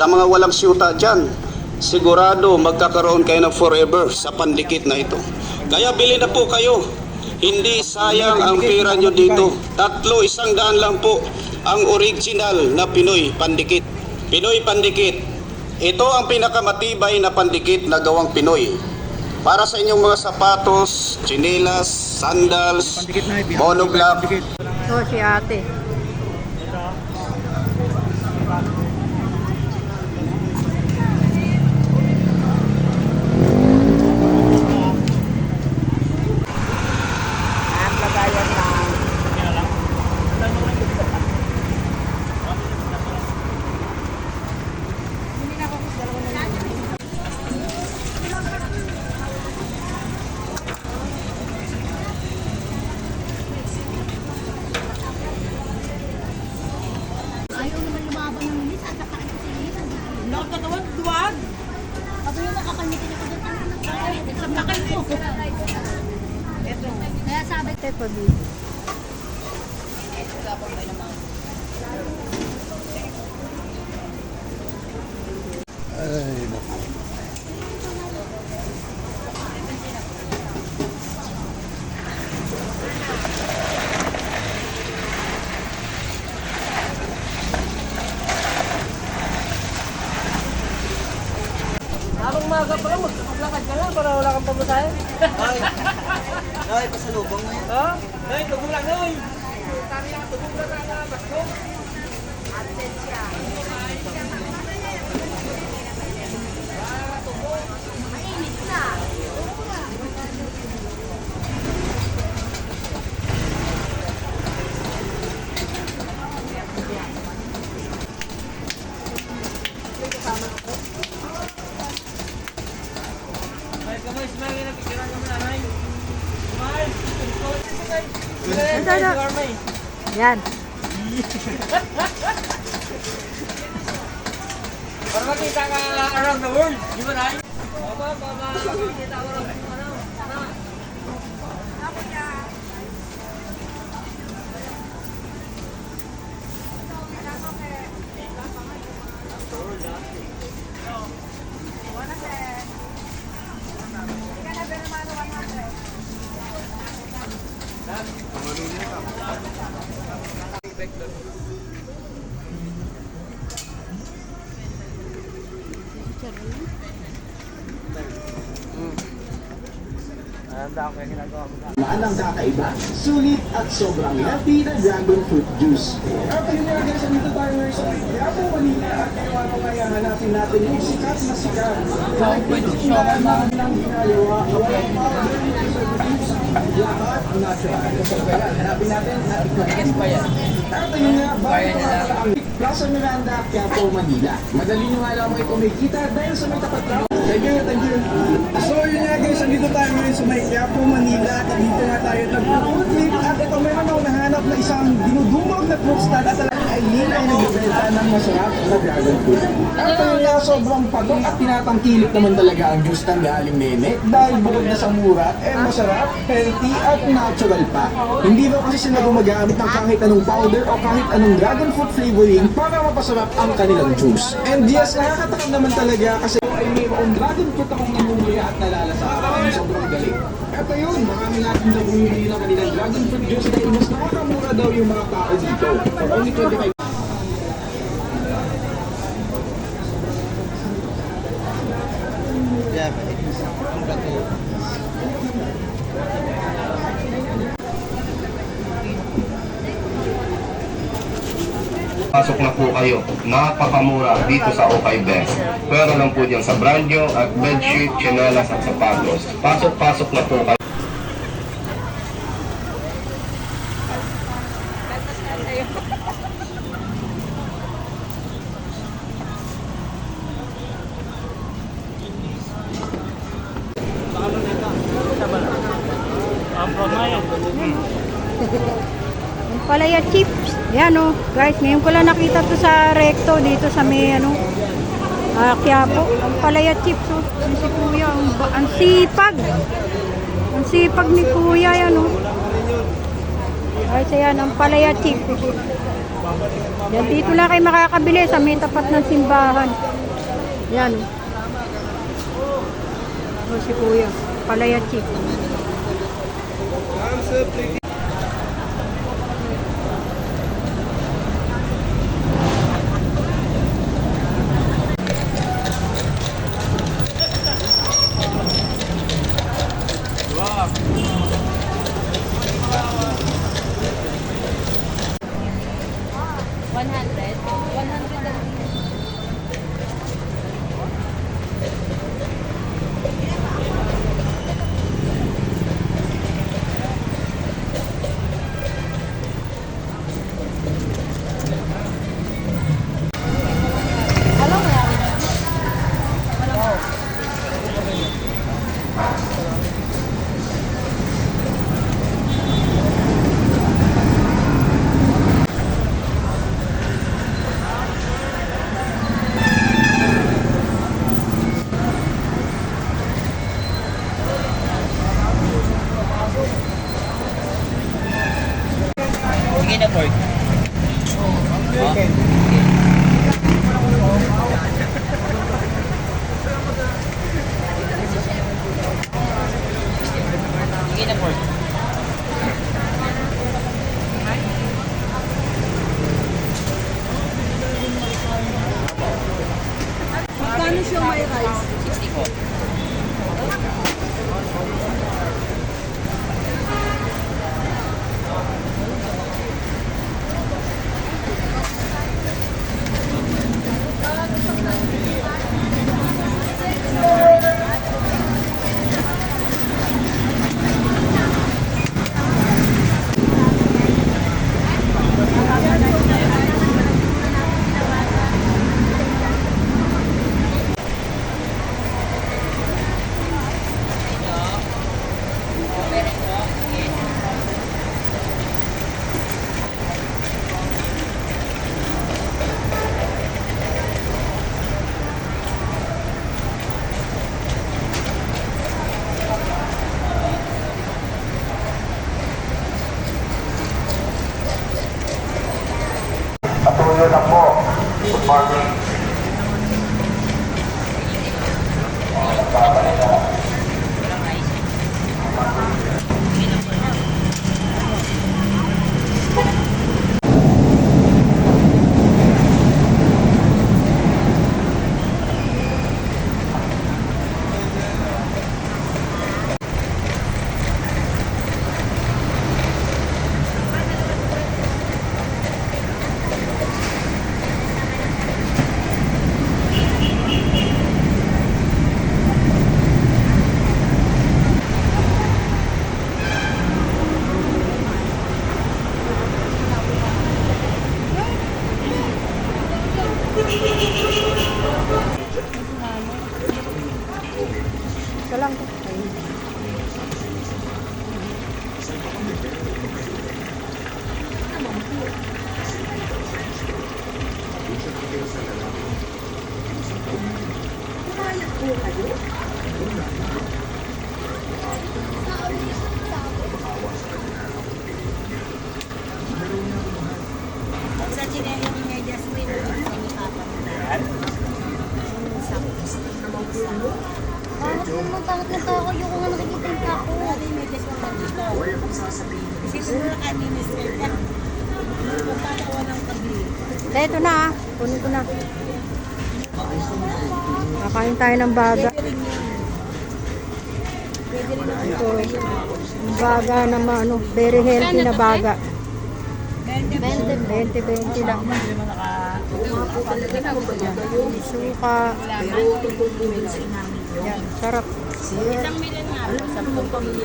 Sa mga walang siyuta dyan, sigurado magkakaroon kayo ng forever sa pandikit na ito. Kaya bili na po kayo. Hindi sayang ang pera nyo dito. Tatlo, isang daan lang po ang original na Pinoy pandikit. Pinoy pandikit. Ito ang pinakamatibay na pandikit na gawang Pinoy. Para sa inyong mga sapatos, chinelas, sandals, monoblock, Ito si ate. Ang lagayan lang. Ayaw naman lumaban ng minis at saka ito si minis ang dahil. Nakatawan, duwag. Sabi yung nakakalimutin ako doon. Ano na Sa bakal ko. Kaya sabi, Ate pa di. Habang maga pa lang, maglakad ka lang para wala kang pamasahe. Ay, ay, pasalubong mo yan. Ha? Ay, tugong lang, oy. Tari lang, tugong lang ang basko. Ay, Ito, ito. Yan. Para makita ka around the world. Di ba? Baba, baba. Makita ko Yung mo. Maanang kakaiba, sulit at sobrang healthy na dragon fruit juice. At yun nga guys, dito tayo ngayon sa Quiapo, Manila. At ngayon ano kaya hanapin natin yung sikat na sikat. Kahit pwede siya naman lang ginagawa. Walang powder, lahat natural. Kaya hanapin natin pa yan. At yun nga, bago pa ang Plaza Miranda, Quiapo, Manila. Madali nyo nga lang may kita dahil sa may tapat lang. Thank you, thank you. So yun nga guys, andito tayo ngayon sa may Quiapo, Manila. At dito nga tayo nag-food trip. At ito meron ako nahanap na isang dinudumog na fruit stand. At talagang ay nagbibenta ng masarap na dragon fruit. At nga, sobrang pagod at tinatangkilik naman talaga ang juice ng galing nene. Dahil bukod na sa mura, eh masarap, healthy at natural pa. Hindi daw kasi sila gumagamit ng kahit anong powder o kahit anong dragon fruit flavoring para mapasarap ang kanilang juice. And yes, nakakatakam naman talaga kasi ay mayroong dragon fruit akong namumuya at nalalasa. Ay sobrang galing. Eto yun, marami natin na bumili ng kanilang dragon fruit juice dahil mas nakakamura daw yung mga tao dito. For only 25 Yeah, but it's ang Pasok na po kayo. Napakamura dito sa Okay Best. Pwera lang po dyan sa brand nyo at bedsheet, chinelas at sapatos. Pasok-pasok na po kayo. Yung palaya chips. Yan o. Guys, ngayon ko lang nakita to sa recto dito sa may ano. Ah, Quiapo. Ang palaya chips o. Yung si kuya. Ang, ang sipag. Ang sipag ni kuya yan o. Guys, ayan. Ang palaya chips. Yan dito lang kayo makakabili sa may tapat ng simbahan. Yan. O si kuya. Palaya chick. 二分 Sa chinelo ni Jasmine, sa ni Papa na. Bakit mo takot na takot yung kung nakikita yung tako? Dati may Jasmine nandito. Kasi siguro ka ni Mr. Ka. Magtatawa ng kabi. Dahil ito na ah. Kunin ko na. Kakain tayo ng baga. Ito. Baga na ano, very healthy na baga. 20-20 lang. Yan. Suka. Yan. Sarap.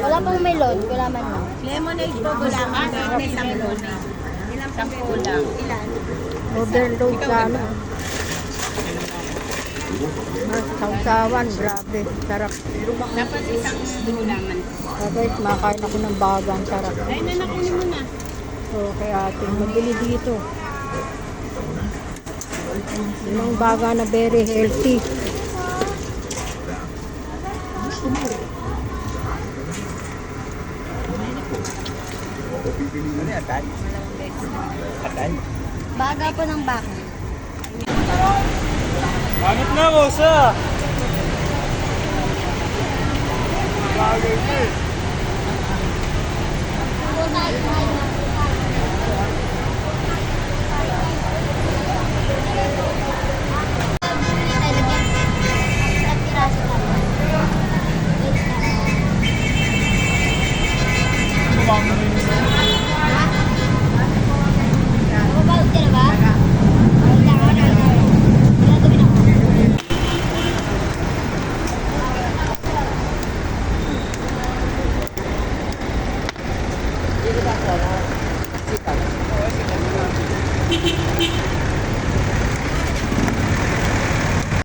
Wala pang melon, wala man lang. Lemonade po, gulaman. May sampo na. Ilang sampo lang. Ilan? Overload sa ano. Ah, sausawan. Grabe. Sarap. Dapat isang gulaman. So guys, makain ako ng baga. Ang sarap. Ay, nanakunin mo na. So, kaya ating mabili dito. Yung baga na very healthy. Baga po ng baka. Pangit na mo, sa. Mababag ka na